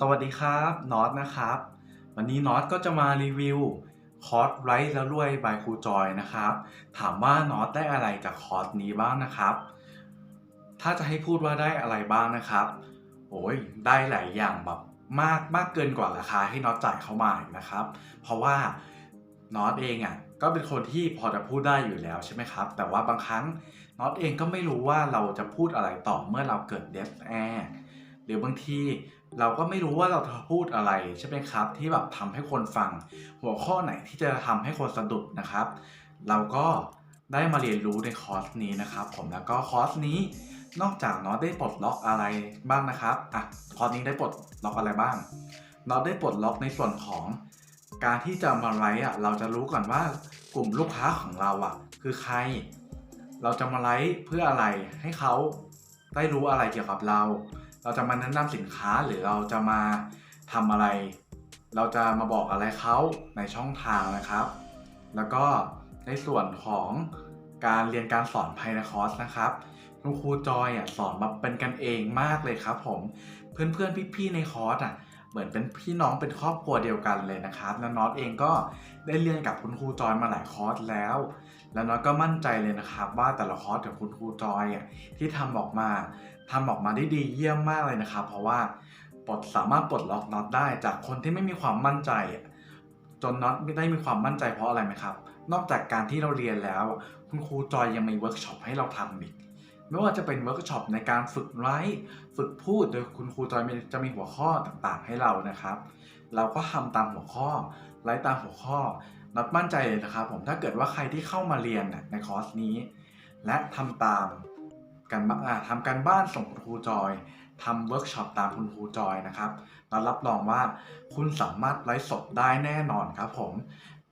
สวัสดีครับน็อตนะครับ วันนี้น็อตก็จะมารีวิวคอร์สไรท์แล้วรวยบายครูจอยนะครับ ถามว่าน็อตได้อะไรจากคอร์สนี้บ้างนะครับ ถ้าจะให้พูดว่าได้อะไรบ้างนะครับโอ้ยได้หลายอย่างแบบมากมากเกินกว่าราคาที่น็อตจ่ายเข้ามาอีกนะครับ เพราะว่าน็อตเองอะก็เป็นคนที่พอจะพูดได้อยู่แล้วใช่ไหมครับ แต่ว่าบางครั้งน็อตเองก็ไม่รู้ว่าเราจะพูดอะไรต่อเมื่อเราเกิดเดฟแอร์หรือบางที เราก็ไม่รู้ว่าเราพูดอะไรใช่ไหมครับ ที่แบบทำให้คนฟัง หัวข้อไหนที่จะทำให้คนสะดุดนะครับ เราก็ได้มาเรียนรู้ในคอร์สนี้นะครับ ผมแล้วก็คอร์สนี้นอกจากน็อตได้ปลดล็อกอะไรบ้างนะครับอะคอร์สนี้ได้ปลดล็อกอะไรบ้างน็อตได้ปลดล็อกในส่วนของการที่จะมาไลฟ์อะเราจะรู้ก่อนว่ากลุ่มลูกค้าของเราอะ คือใคร เราจะมาไลฟ์เพื่ออะไรให้เขาได้รู้อะไรเกี่ยวกับเรา เราจะมาแนะนำสินค้าหรือเราจะมาทำอะไร เราจะมาบอกอะไรเขาในช่องทางนะครับ แล้วก็ในส่วนของการเรียนการสอนภายในคอร์สนะครับคุณครูจอยอะสอนมาเป็นกันเองมากเลยครับผม เพื่อนๆพี่ๆในคอร์สอะ เหมือนเป็นพี่น้องเป็นครอบครัวเดียวกันเลยนะครับ แล้วน็อตเองก็ได้เรียนกับคุณครูจอยมาหลายคอร์สแล้ว แล้วน็อตก็มั่นใจเลยนะครับว่าแต่ละคอร์สของคุณครูจอยอะที่ทำออกมาทำออกมาได้ดีเยี่ยมมากเลยนะครับ เพราะว่าปลดสามารถปลดล็อกน็อตได้จากคนที่ไม่มีความมั่นใจ จนน็อตไม่ได้มีความมั่นใจเพราะอะไรไหมครับ นอกจากการที่เราเรียนแล้ว คุณครูจอยยังมีเวิร์กช็อปให้เราทำอีก ไม่ว่าจะเป็นเวิร์กช็อปในการฝึกไลฟ์ฝึกพูดโดยคุณครูจอยจะมีหัวข้อต่างๆ ให้เรานะครับ เราก็ทำตามหัวข้อไลฟ์ตามหัวข้อน็อตมั่นใจเลยนะครับผมถ้าเกิดว่าใครที่เข้ามาเรียนในคอร์สนี้ และทำตามกันบ้านอ่าทำการบ้านส่งคุณครูจอยทำเวิร์กช็อปตามคุณครูจอยนะครับเรารับรองว่าคุณสามารถไลฟ์สดได้แน่นอนครับผม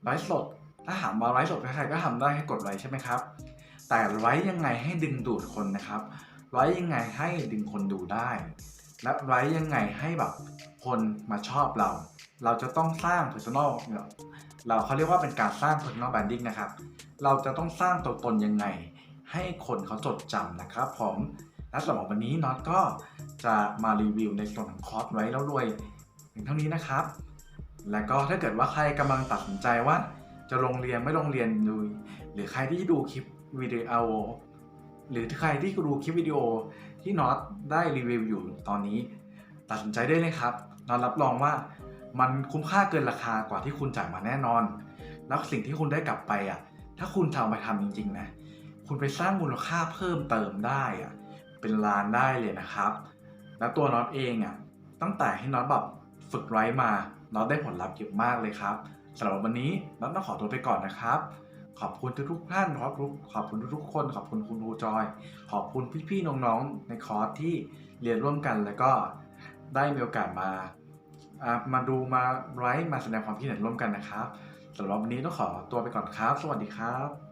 ไลฟ์สดถ้าถามว่าไลฟ์สดใครๆก็ทำได้ให้กดไลค์ใช่ไหมครับ แต่ไลฟ์ยังไงให้ดึงดูดคนนะครับไลฟ์ยังไงให้ดึงคนดูได้ และไลฟ์ยังไงให้แบบคนมาชอบเรา เราจะต้องสร้าง personal เราเขาเรียกว่าเป็นการสร้าง personal branding นะครับ เราจะต้องสร้างตัวตนยังไง ให้คนเขาจดจำนะครับผมและสำหรับวันนี้น็อตก็จะมารีวิวในส่วนของคอร์สไว้แล้วรวยถึงเท่านี้นะครับ และก็ถ้าเกิดว่าใครกำลังตัดสินใจว่าจะลงเรียนไม่ลงเรียนดูหรือใครที่ดูคลิป วิดีโอหรือใครที่ดูคลิปวิดีโอที่น็อตได้รีวิวอยู่ตอนนี้ ตัดสินใจได้เลยครับน็อตรับรองว่ามันคุ้มค่าเกินราคากว่าที่คุณจ่ายมาแน่นอน แล้วสิ่งที่คุณได้กลับไปอะ ถ้าคุณทำไปทำจริง ๆ นะ คุณไปสร้างมูลค่าเพิ่มเติมได้อะ เป็นล้านได้เลยนะครับ แล้วตัวน็อตเองอะ ตั้งแต่ให้น็อตแบบฝึกไว้มาน็อตได้ผลลัพธ์เยอะมากเลยครับสำหรับวันนี้น็อตต้องขอตัวไปก่อนนะครับ ขอบคุณทุกๆท่านขอบคุณขอบคุณทุกๆคน ขอบคุณคุณครูจอย ขอบคุณพี่ๆน้องๆในคอร์สที่เรียนร่วมกันแล้วก็ได้มีโอกาสมาอ่ามาดูมาไลฟ์มาแสดงความคิดเห็นร่วมกันนะครับสำหรับวันนี้ต้องขอตัวไปก่อนครับ สวัสดีครับ